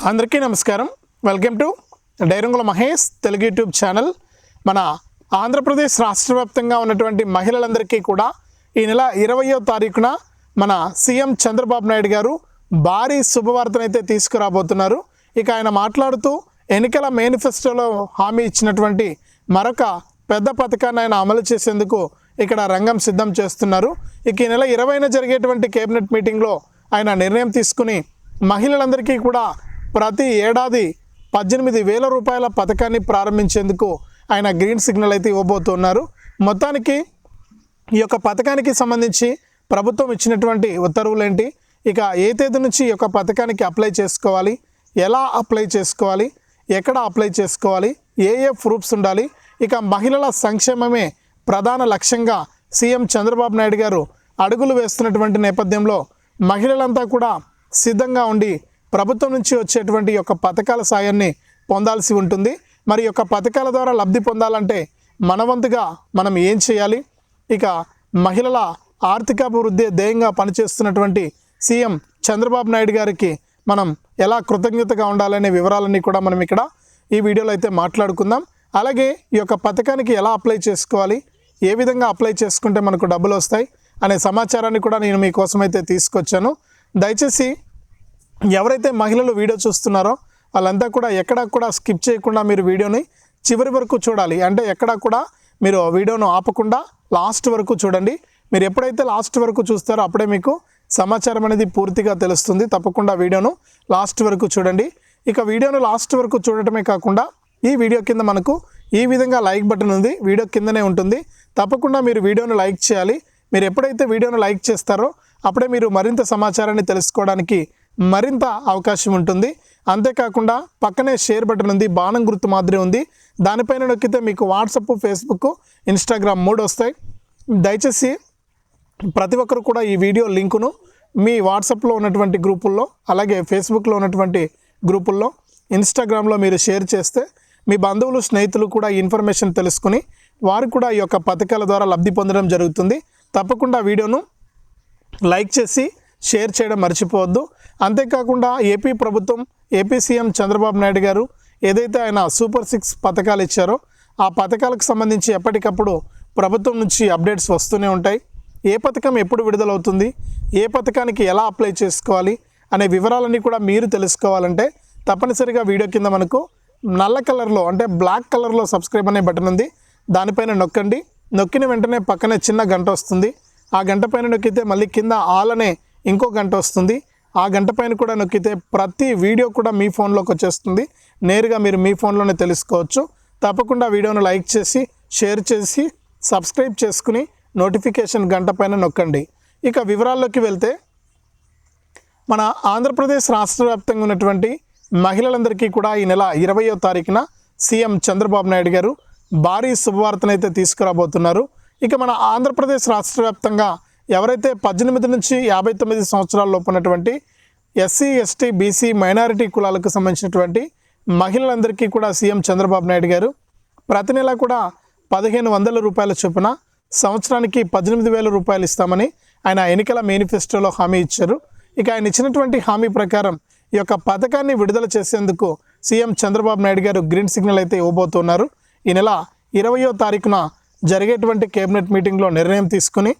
అందరికీ నమస్కారం. Welcome to Dairangula Mahesh Telugu YouTube channel. మన ఆంధ్రప్రదేశ్ రాష్ట్ర వ్యాప్తంగా ఉన్నటువంటి మహిళలందరికీ కూడా ఈ నెల ఇరవయో తారీఖున మన సీఎం చంద్రబాబు నాయుడు గారు భారీ శుభవార్తనైతే తీసుకురాబోతున్నారు. ఇక ఆయన మాట్లాడుతూ ఎన్నికల మేనిఫెస్టోలో హామీ ఇచ్చినటువంటి మరొక పెద్ద పథకాన్ని ఆయన అమలు చేసేందుకు ఇక్కడ రంగం సిద్ధం చేస్తున్నారు. ఇక ఈ నెల ఇరవైన జరిగేటువంటి కేబినెట్ మీటింగ్లో ఆయన నిర్ణయం తీసుకుని మహిళలందరికీ కూడా ప్రతి ఏడాది పద్దెనిమిది వేల రూపాయల పథకాన్ని ప్రారంభించేందుకు ఆయన గ్రీన్ సిగ్నల్ అయితే ఇవ్వబోతున్నారు. మొత్తానికి ఈ యొక్క పథకానికి సంబంధించి ప్రభుత్వం ఇచ్చినటువంటి ఉత్తర్వులు ఏంటి ఇక ఏ తేదీ నుంచి ఈ యొక్క పథకానికి అప్లై చేసుకోవాలి? ఎలా అప్లై చేసుకోవాలి? ఎక్కడ అప్లై చేసుకోవాలి? ఏ ఏ ప్రూఫ్స్ ఉండాలి? ఇక మహిళల సంక్షేమమే ప్రధాన లక్ష్యంగా సీఎం చంద్రబాబు నాయుడు గారు అడుగులు వేస్తున్నటువంటి నేపథ్యంలో మహిళలంతా కూడా సిద్ధంగా ఉండి ప్రభుత్వం నుంచి వచ్చేటువంటి యొక్క పథకాల సాయాన్ని పొందాల్సి ఉంటుంది. మరి యొక్క పథకాల ద్వారా లబ్ధి పొందాలంటే మనవంతుగా మనం ఏం చేయాలి? ఇక మహిళల ఆర్థికాభివృద్ధి ధ్యేయంగా పనిచేస్తున్నటువంటి సీఎం చంద్రబాబు నాయుడు గారికి మనం ఎలా కృతజ్ఞతగా ఉండాలనే వివరాలన్నీ కూడా మనం ఇక్కడ ఈ వీడియోలో అయితే మాట్లాడుకుందాం. అలాగే ఈ యొక్క పథకానికి ఎలా అప్లై చేసుకోవాలి? ఏ విధంగా అప్లై చేసుకుంటే మనకు డబ్బులు వస్తాయి? అనే సమాచారాన్ని కూడా నేను మీకోసం అయితే తీసుకొచ్చాను. దయచేసి ఎవరైతే మహిళలు వీడియో చూస్తున్నారో వాళ్ళంతా కూడా ఎక్కడా కూడా స్కిప్ చేయకుండా మీరు వీడియోని చివరి వరకు చూడాలి. అంటే ఎక్కడా కూడా మీరు వీడియోను ఆపకుండా లాస్ట్ వరకు చూడండి. మీరు ఎప్పుడైతే లాస్ట్ వరకు చూస్తారో అప్పుడే మీకు సమాచారం అనేది పూర్తిగా తెలుస్తుంది. తప్పకుండా వీడియోను లాస్ట్ వరకు చూడండి. ఇక వీడియోను లాస్ట్ వరకు చూడటమే కాకుండా ఈ వీడియో కింద మనకు ఈ విధంగా లైక్ బటన్ ఉంది. వీడియో కిందనే ఉంటుంది. తప్పకుండా మీరు వీడియోను లైక్ చేయాలి. మీరు ఎప్పుడైతే వీడియోను లైక్ చేస్తారో అప్పుడే మీరు మరింత సమాచారాన్ని తెలుసుకోవడానికి మరింత అవకాశం ఉంటుంది. అంతేకాకుండా పక్కనే షేర్ బటన్ ఉంది బాణం గుర్తు మాదిరి ఉంది. దానిపైన నొక్కితే మీకు వాట్సప్ ఫేస్బుక్ ఇన్స్టాగ్రామ్ మూడు వస్తాయి. దయచేసి ప్రతి ఒక్కరు కూడా ఈ వీడియో లింకును మీ వాట్సాప్లో ఉన్నటువంటి గ్రూపుల్లో అలాగే ఫేస్బుక్లో ఉన్నటువంటి గ్రూపుల్లో ఇన్స్టాగ్రామ్లో మీరు షేర్ చేస్తే మీ బంధువులు స్నేహితులు కూడా ఈ ఇన్ఫర్మేషన్ తెలుసుకుని వారు కూడా ఈ యొక్క పథకాల ద్వారా లబ్ధి పొందడం జరుగుతుంది. తప్పకుండా వీడియోను లైక్ చేసి షేర్ చేయడం మర్చిపోవద్దు. అంతేకాకుండా ఏపీ ప్రభుత్వం ఏపీ సీఎం చంద్రబాబు నాయుడు గారు ఏదైతే ఆయన సూపర్ సిక్స్ పథకాలు ఇచ్చారో ఆ పథకాలకు సంబంధించి ఎప్పటికప్పుడు ప్రభుత్వం నుంచి అప్డేట్స్ వస్తూనే ఉంటాయి. ఏ పథకం ఎప్పుడు విడుదలవుతుంది ఏ పథకానికి ఎలా అప్లై చేసుకోవాలి అనే వివరాలన్నీ కూడా మీరు తెలుసుకోవాలంటే తప్పనిసరిగా వీడియో కింద మనకు నల్ల కలర్లో అంటే బ్లాక్ కలర్లో సబ్స్క్రైబ్ అనే బటన్ ఉంది. దానిపైన నొక్కండి. నొక్కిన వెంటనే పక్కనే చిన్న గంట వస్తుంది. ఆ గంట పైన నొక్కితే మళ్ళీ కింద ఆల్ అనే ఇంకో గంట వస్తుంది. ఆ గంట పైన కూడా నొక్కితే ప్రతి వీడియో కూడా మీ ఫోన్లోకి వచ్చేస్తుంది. నేరుగా మీరు మీ ఫోన్లోనే తెలుసుకోవచ్చు. తప్పకుండా వీడియోను లైక్ చేసి షేర్ చేసి సబ్స్క్రైబ్ చేసుకుని నోటిఫికేషన్ గంట పైన నొక్కండి. ఇక వివరాల్లోకి వెళ్తే మన ఆంధ్రప్రదేశ్ రాష్ట్ర వ్యాప్తంగా ఉన్నటువంటి మహిళలందరికీ కూడా ఈ నెల ఇరవయో తారీఖున సీఎం చంద్రబాబు నాయుడు గారు భారీ శుభవార్తనైతే తీసుకురాబోతున్నారు. ఇక మన ఆంధ్రప్రదేశ్ రాష్ట్ర వ్యాప్తంగా ఎవరైతే పద్దెనిమిది నుంచి యాభై తొమ్మిది సంవత్సరాల లోపు ఉన్నటువంటి ఎస్సీ ఎస్టీ బీసీ మైనారిటీ కులాలకు సంబంధించినటువంటి మహిళలందరికీ కూడా సీఎం చంద్రబాబు నాయుడు గారు ప్రతి నెల కూడా పదిహేను వందల రూపాయల చొప్పున సంవత్సరానికి పద్దెనిమిది వేల రూపాయలు ఇస్తామని ఆయన ఎన్నికల మేనిఫెస్టోలో హామీ ఇచ్చారు. ఇక ఆయన ఇచ్చినటువంటి హామీ ప్రకారం ఈ యొక్క పథకాన్ని విడుదల చేసేందుకు సీఎం చంద్రబాబు నాయుడు గారు గ్రీన్ సిగ్నల్ అయితే ఇవ్వబోతున్నారు. ఈ నెల ఇరవయో తారీఖున జరిగేటువంటి కేబినెట్ మీటింగ్లో నిర్ణయం తీసుకుని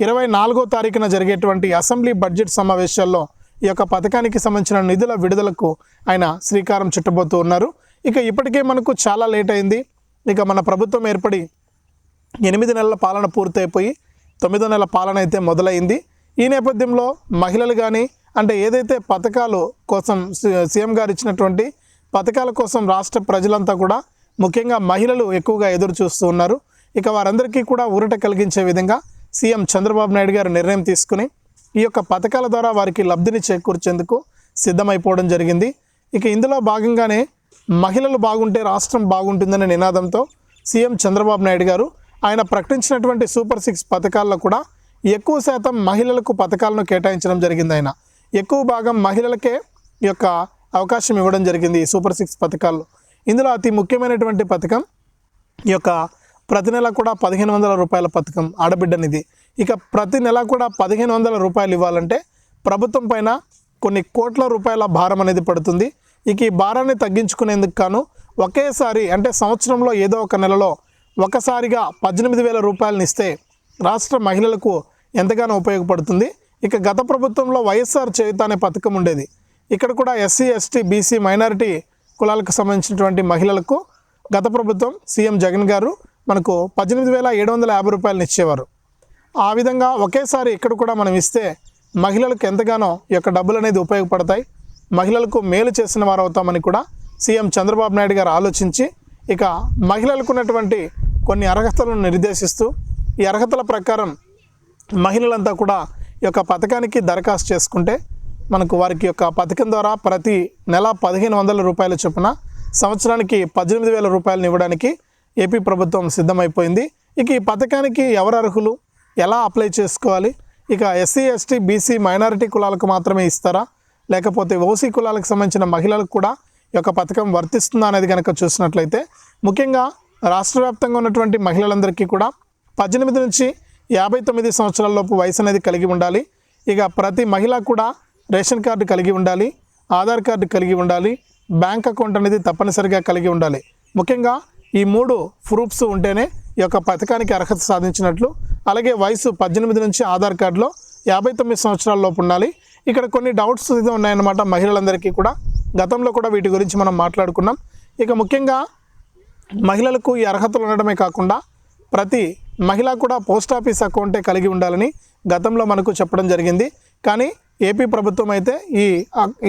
ఇరవై నాలుగో తారీఖున జరిగేటువంటి అసెంబ్లీ బడ్జెట్ సమావేశాల్లో ఈ యొక్క పథకానికి సంబంధించిన నిధుల విడుదలకు ఆయన శ్రీకారం చుట్టబోతూ ఉన్నారు. ఇక ఇప్పటికే మనకు చాలా లేట్ అయింది. ఇక మన ప్రభుత్వం ఏర్పడి ఎనిమిది నెలల పాలన పూర్తయిపోయి తొమ్మిదో నెల పాలన అయితే మొదలైంది. ఈ నేపథ్యంలో మహిళలు కానీ అంటే ఏదైతే పథకాలు కోసం సి- సీఎం గారు ఇచ్చినటువంటి పథకాల కోసం రాష్ట్ర ప్రజలంతా కూడా ముఖ్యంగా మహిళలు ఎక్కువగా ఎదురు చూస్తూ ఉన్నారు. ఇక వారందరికీ కూడా ఊరట కలిగించే విధంగా సీఎం చంద్రబాబు నాయుడు గారు నిర్ణయం తీసుకుని ఈ యొక్క పథకాల ద్వారా వారికి లబ్ధిని చేకూర్చేందుకు సిద్ధమైపోవడం జరిగింది. ఇక ఇందులో భాగంగానే మహిళలు బాగుంటే రాష్ట్రం బాగుంటుందనే నినాదంతో సీఎం చంద్రబాబు నాయుడు గారు ఆయన ప్రకటించినటువంటి సూపర్ సిక్స్ పథకాల్లో కూడా ఎక్కువ శాతం మహిళలకు పథకాలను కేటాయించడం జరిగింది ఆయన. ఎక్కువ భాగం మహిళలకే ఈ యొక్క అవకాశం ఇవ్వడం జరిగింది ఈ సూపర్ సిక్స్ పథకాల్లో. ఇందులో అతి ముఖ్యమైనటువంటి పథకం ఈ యొక్క ప్రతి నెల కూడా పదిహేను వందల రూపాయల పథకం ఆడబిడ్డనిది ఇక ప్రతి నెల కూడా పదిహేను వందల రూపాయలు ఇవ్వాలంటే ప్రభుత్వం పైన కొన్ని కోట్ల రూపాయల భారం అనేది పడుతుంది. ఇక ఈ భారాన్ని తగ్గించుకునేందుకు గాను ఒకేసారి అంటే సంవత్సరంలో ఏదో ఒక నెలలో ఒకసారిగా పద్దెనిమిది వేల రూపాయలను ఇస్తే రాష్ట్ర మహిళలకు ఎంతగానో ఉపయోగపడుతుంది. ఇక గత ప్రభుత్వంలో వైఎస్ఆర్ చేయుత అనే పథకం ఉండేది. ఇక్కడ కూడా ఎస్సీ ఎస్టీ బీసీ మైనారిటీ కులాలకు సంబంధించినటువంటి మహిళలకు గత ప్రభుత్వం సీఎం జగన్ గారు మనకు పద్దెనిమిది వేల ఏడు వందల యాభై రూపాయలను ఇచ్చేవారు. ఆ విధంగా ఒకేసారి ఇక్కడ కూడా మనం ఇస్తే మహిళలకు ఎంతగానో ఈ యొక్క డబ్బులు అనేది ఉపయోగపడతాయి. మహిళలకు మేలు చేసిన వారు అవుతామని కూడా సీఎం చంద్రబాబు నాయుడు గారు ఆలోచించి ఇక మహిళలకు ఉన్నటువంటి కొన్ని అర్హతలను నిర్దేశిస్తూ ఈ అర్హతల ప్రకారం మహిళలంతా కూడా ఈ యొక్క పథకానికి దరఖాస్తు చేసుకుంటే మనకు వారికి యొక్క పథకం ద్వారా ప్రతి నెల పదిహేను వందల రూపాయల చొప్పున సంవత్సరానికి పద్దెనిమిది వేల రూపాయలను ఇవ్వడానికి ఏపీ ప్రభుత్వం సిద్ధమైపోయింది. ఇక ఈ పథకానికి ఎవరు అర్హులు ఎలా అప్లై చేసుకోవాలి? ఇక ఎస్సీ ఎస్టీ బీసీ మైనారిటీ కులాలకు మాత్రమే ఇస్తారా? లేకపోతే ఓసీ కులాలకు సంబంధించిన మహిళలకు కూడా ఈ యొక్క పథకం వర్తిస్తుందా అనేది కనుక చూసినట్లయితే ముఖ్యంగా రాష్ట్ర వ్యాప్తంగా ఉన్నటువంటి మహిళలందరికీ కూడా పద్దెనిమిది నుంచి యాభై తొమ్మిది సంవత్సరాలలోపు వయసు అనేది కలిగి ఉండాలి. ఇక ప్రతి మహిళ కూడా రేషన్ కార్డు కలిగి ఉండాలి ఆధార్ కార్డు కలిగి ఉండాలి బ్యాంక్ అకౌంట్ అనేది తప్పనిసరిగా కలిగి ఉండాలి. ముఖ్యంగా ఈ మూడు ప్రూఫ్స్ ఉంటేనే ఈ యొక్క పథకానికి అర్హత సాధించినట్లు అలాగే వయసు పద్దెనిమిది నుంచి ఆధార్ కార్డులో యాభై తొమ్మిది సంవత్సరాల లోపు ఉండాలి. ఇక్కడ కొన్ని డౌట్స్ అయితే ఉన్నాయన్నమాట మహిళలందరికీ కూడా. గతంలో కూడా వీటి గురించి మనం మాట్లాడుకున్నాం. ఇక ముఖ్యంగా మహిళలకు ఈ అర్హతలు ఉండడమే కాకుండా ప్రతి మహిళ కూడా పోస్ట్ ఆఫీస్ అకౌంటే కలిగి ఉండాలని గతంలో మనకు చెప్పడం జరిగింది. కానీ ఏపీ ప్రభుత్వం అయితే ఈ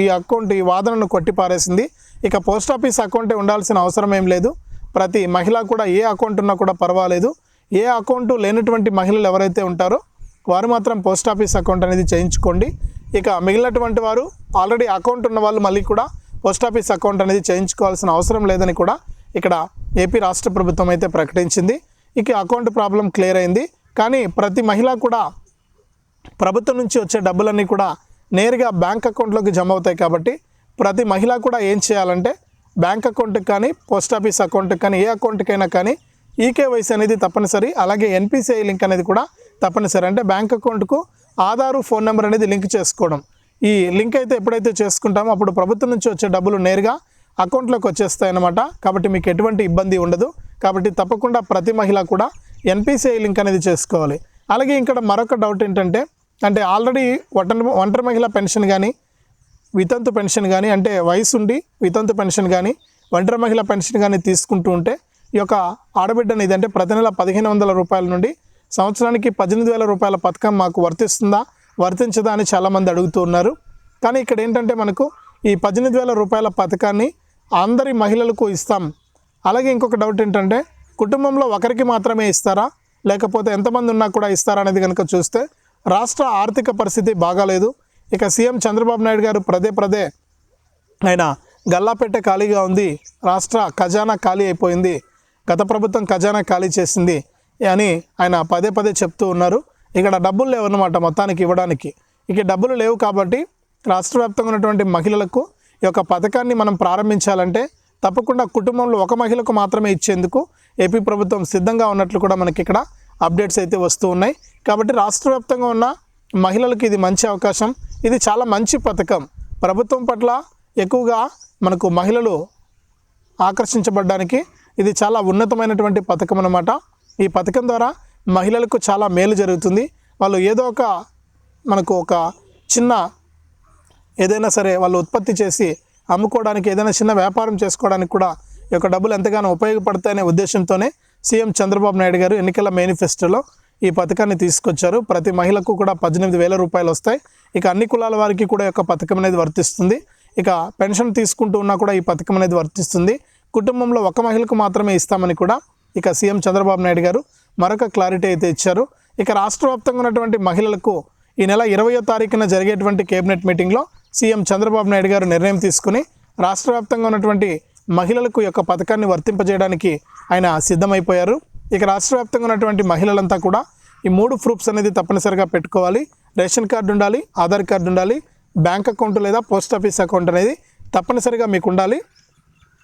ఈ అకౌంట్ ఈ వాదనను కొట్టిపారేసింది. ఇక పోస్ట్ ఆఫీస్ అకౌంటే ఉండాల్సిన అవసరం ఏం లేదు. ప్రతి మహిళ కూడా ఏ అకౌంట్ ఉన్నా కూడా పర్వాలేదు. ఏ అకౌంట్ లేనటువంటి మహిళలు ఎవరైతే ఉంటారో వారు మాత్రం పోస్ట్ ఆఫీస్ అకౌంట్ అనేది చేయించుకోండి. ఇక మిగిలినటువంటి వారు ఆల్రెడీ అకౌంట్ ఉన్న వాళ్ళు మళ్ళీ కూడా పోస్ట్ ఆఫీస్ అకౌంట్ అనేది చేయించుకోవాల్సిన అవసరం లేదని కూడా ఇక్కడ ఏపీ రాష్ట్ర ప్రభుత్వం అయితే ప్రకటించింది. ఇక అకౌంట్ ప్రాబ్లం క్లియర్ అయింది. కానీ ప్రతి మహిళ కూడా ప్రభుత్వం నుంచి వచ్చే డబ్బులన్నీ కూడా నేరుగా బ్యాంక్ అకౌంట్లోకి జమ అవుతాయి కాబట్టి ప్రతి మహిళ కూడా ఏం చేయాలంటే బ్యాంక్ అకౌంట్కి కానీ పోస్ట్ ఆఫీస్ అకౌంట్కి కానీ ఏ అకౌంట్కైనా కానీ ఈకేవైసీ అనేది తప్పనిసరి. అలాగే ఎన్పిసిఐ లింక్ అనేది కూడా తప్పనిసరి. అంటే బ్యాంక్ అకౌంట్కు ఆధారు ఫోన్ నెంబర్ అనేది లింక్ చేసుకోవడం. ఈ లింక్ అయితే ఎప్పుడైతే చేసుకుంటామో అప్పుడు ప్రభుత్వం నుంచి వచ్చే డబ్బులు నేరుగా అకౌంట్లోకి వచ్చేస్తాయి అన్నమాట కాబట్టి మీకు ఎటువంటి ఇబ్బంది ఉండదు. కాబట్టి తప్పకుండా ప్రతి మహిళ కూడా ఎన్పిసిఐ లింక్ అనేది చేసుకోవాలి. అలాగే ఇక్కడ మరొక డౌట్ ఏంటంటే అంటే ఆల్రెడీ ఒంటరి ఒంటరి మహిళ పెన్షన్ కానీ వితంతు పెన్షన్ కానీ అంటే వయసు ఉండి వితంతు పెన్షన్ కానీ ఒంటరి మహిళ పెన్షన్ కానీ తీసుకుంటూ ఉంటే ఈ యొక్క ఆడబిడ్డ అనేది అంటే ప్రతి నెల పదిహేను వందల రూపాయల నుండి సంవత్సరానికి పద్దెనిమిది వేల రూపాయల పథకం మాకు వర్తిస్తుందా వర్తించదా అని చాలామంది అడుగుతూ ఉన్నారు. కానీ ఇక్కడ ఏంటంటే మనకు ఈ పద్దెనిమిది వేల రూపాయల పథకాన్ని అందరి మహిళలకు ఇస్తాం. అలాగే ఇంకొక డౌట్ ఏంటంటే కుటుంబంలో ఒకరికి మాత్రమే ఇస్తారా? లేకపోతే ఎంతమంది ఉన్నా కూడా ఇస్తారా అనేది కనుక చూస్తే రాష్ట్ర ఆర్థిక పరిస్థితి బాగాలేదు. ఇక సీఎం చంద్రబాబు నాయుడు గారు పదే పదే ఆయన గల్లాపేట ఖాళీగా ఉంది రాష్ట్ర ఖజానా ఖాళీ అయిపోయింది గత ప్రభుత్వం ఖజానా ఖాళీ చేసింది అని ఆయన పదే పదే చెప్తూ ఉన్నారు. ఇక్కడ డబ్బులు లేవన్నమాట మొత్తానికి ఇవ్వడానికి. ఇక డబ్బులు లేవు కాబట్టి రాష్ట్ర వ్యాప్తంగా ఉన్నటువంటి మహిళలకు ఈ యొక్క పథకాన్ని మనం ప్రారంభించాలంటే తప్పకుండా కుటుంబంలో ఒక మహిళకు మాత్రమే ఇచ్చేందుకు ఏపీ ప్రభుత్వం సిద్ధంగా ఉన్నట్లు కూడా మనకి ఇక్కడ అప్డేట్స్ అయితే వస్తూ ఉన్నాయి. కాబట్టి రాష్ట్ర వ్యాప్తంగా ఉన్న మహిళలకు ఇది మంచి అవకాశం. ఇది చాలా మంచి పథకం. ప్రభుత్వం పట్ల ఎక్కువగా మనకు మహిళలు ఆకర్షించబడడానికి ఇది చాలా ఉన్నతమైనటువంటి పథకం అన్నమాట. ఈ పథకం ద్వారా మహిళలకు చాలా మేలు జరుగుతుంది. వాళ్ళు ఏదో ఒక మనకు ఒక చిన్న ఏదైనా సరే వాళ్ళు ఉత్పత్తి చేసి అమ్ముకోవడానికి ఏదైనా చిన్న వ్యాపారం చేసుకోవడానికి కూడా ఈ యొక్క డబ్బులు ఎంతగానో ఉపయోగపడతాయనే ఉద్దేశంతోనే సీఎం చంద్రబాబు నాయుడు గారు ఎన్నికల మేనిఫెస్టోలో ఈ పథకాన్ని తీసుకొచ్చారు. ప్రతి మహిళకు కూడా పద్దెనిమిది వేల రూపాయలు వస్తాయి. ఇక అన్ని కులాల వారికి కూడా యొక్క పథకం అనేది వర్తిస్తుంది. ఇక పెన్షన్ తీసుకుంటూ ఉన్నా కూడా ఈ పథకం అనేది వర్తిస్తుంది. కుటుంబంలో ఒక మహిళకు మాత్రమే ఇస్తామని కూడా ఇక సీఎం చంద్రబాబు నాయుడు గారు మరొక క్లారిటీ అయితే ఇచ్చారు. ఇక రాష్ట్ర వ్యాప్తంగా ఉన్నటువంటి మహిళలకు ఈ నెల ఇరవయో తారీఖున జరిగేటువంటి కేబినెట్ మీటింగ్లో సీఎం చంద్రబాబు నాయుడు గారు నిర్ణయం తీసుకుని రాష్ట్ర వ్యాప్తంగా ఉన్నటువంటి మహిళలకు యొక్క పథకాన్ని వర్తింపజేయడానికి ఆయన సిద్ధమైపోయారు. ఇక రాష్ట్ర వ్యాప్తంగా ఉన్నటువంటి మహిళలంతా కూడా ఈ మూడు ప్రూఫ్స్ అనేది తప్పనిసరిగా పెట్టుకోవాలి. రేషన్ కార్డు ఉండాలి ఆధార్ కార్డు ఉండాలి బ్యాంక్ అకౌంట్ లేదా పోస్ట్ ఆఫీస్ అకౌంట్ అనేది తప్పనిసరిగా మీకు ఉండాలి.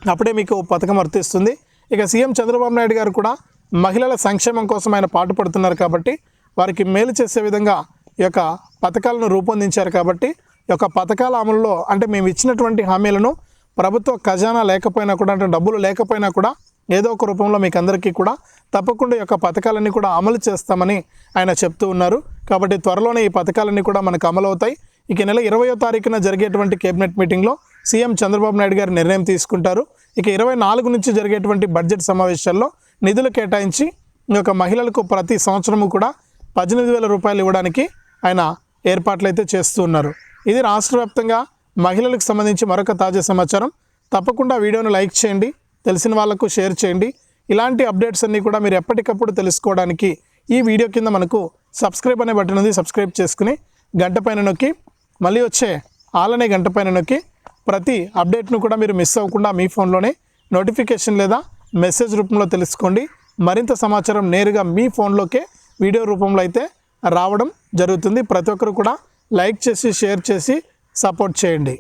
అప్పుడే మీకు పథకం వర్తిస్తుంది. ఇక సీఎం చంద్రబాబు నాయుడు గారు కూడా మహిళల సంక్షేమం కోసం ఆయన పాటుపడుతున్నారు కాబట్టి వారికి మేలు చేసే విధంగా ఈ యొక్క పథకాలను రూపొందించారు కాబట్టి ఈ యొక్క పథకాల అమలులో అంటే మేము ఇచ్చినటువంటి హామీలను ప్రభుత్వ ఖజానా లేకపోయినా కూడా అంటే డబ్బులు లేకపోయినా కూడా ఏదో ఒక రూపంలో మీకు అందరికీ కూడా తప్పకుండా ఈ యొక్క పథకాలన్నీ కూడా అమలు చేస్తామని ఆయన చెప్తూ ఉన్నారు. కాబట్టి త్వరలోనే ఈ పథకాలన్నీ కూడా మనకు అమలు అవుతాయి ఇక నెల ఇరవయో తారీఖున జరిగేటువంటి కేబినెట్ మీటింగ్లో సీఎం చంద్రబాబు నాయుడు గారు నిర్ణయం తీసుకుంటారు. ఇక ఇరవై నాలుగు నుంచి జరిగేటువంటి బడ్జెట్ సమావేశాల్లో నిధులు కేటాయించి ఈ యొక్క మహిళలకు ప్రతి సంవత్సరము కూడా పద్దెనిమిది వేల రూపాయలు ఇవ్వడానికి ఆయన ఏర్పాట్లు అయితే చేస్తూ ఉన్నారు. ఇది రాష్ట్ర వ్యాప్తంగా మహిళలకు సంబంధించి మరొక తాజా సమాచారం. తప్పకుండా వీడియోను లైక్ చేయండి. తెలిసిన వాళ్ళకు షేర్ చేయండి. ఇలాంటి అప్డేట్స్ అన్నీ కూడా మీరు ఎప్పటికప్పుడు తెలుసుకోవడానికి ఈ వీడియో కింద మనకు సబ్స్క్రైబ్ అనే బటన్ ఉంది. సబ్స్క్రైబ్ చేసుకుని గంట పైన నొక్కి మళ్ళీ వచ్చే ఆలనే గంట పైన నొక్కి ప్రతి అప్డేట్ను కూడా మీరు మిస్ అవ్వకుండా మీ ఫోన్లోనే నోటిఫికేషన్ లేదా మెసేజ్ రూపంలో తెలుసుకోండి. మరింత సమాచారం నేరుగా మీ ఫోన్లోకే వీడియో రూపంలో అయితే రావడం జరుగుతుంది. ప్రతి ఒక్కరు కూడా లైక్ చేసి షేర్ చేసి సపోర్ట్ చేయండి.